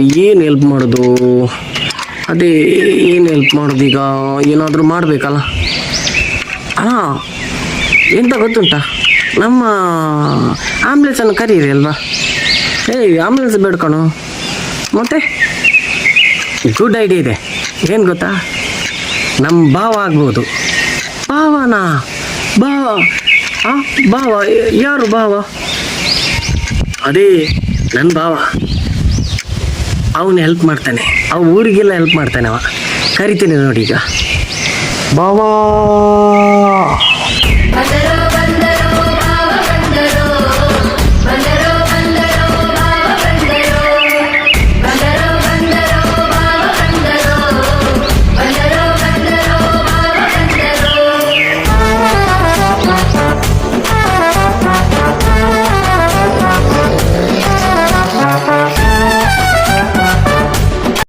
ಏನು ಹೆಲ್ಪ್ ಮಾಡೋದು? ಅದೇ ಏನು ಹೆಲ್ಪ್ ಮಾಡೋದು ಈಗ? ಏನಾದರೂ ಮಾಡಬೇಕಲ್ಲ? ಅಣ್ಣ, ಎಂತ ಗೊತ್ತುಂಟ? ನಮ್ಮ ಆಂಬ್ಯುಲೆನ್ಸನ್ನು ಕರೀರಿ ಅಲ್ವಾ? ಏ ಆಂಬ್ಯುಲೆನ್ಸ್ ಬೇಡ್ಕಣು ಮತ್ತೆ? ಗುಡ್ ಐಡಿಯಾ ಇದೆ. ಏನು ಗೊತ್ತಾ? ನಮ್ಮ ಭಾವ ಆಗ್ಬೋದು. ಭಾವನಾ? ಭಾವ? ಆ, ಭಾವ, ಯಾರು ಭಾವ? ಅದೇ ನನ್ನ ಭಾವ. ಅವನು ಹೆಲ್ಪ್ ಮಾಡ್ತಾನೆ. ಅವ ಊರಿಗೆಲ್ಲ ಹೆಲ್ಪ್ ಮಾಡ್ತಾನೆ ಅವ. ಕರಿತೀನಿ ನೋಡಿ ಈಗ. ಅದರ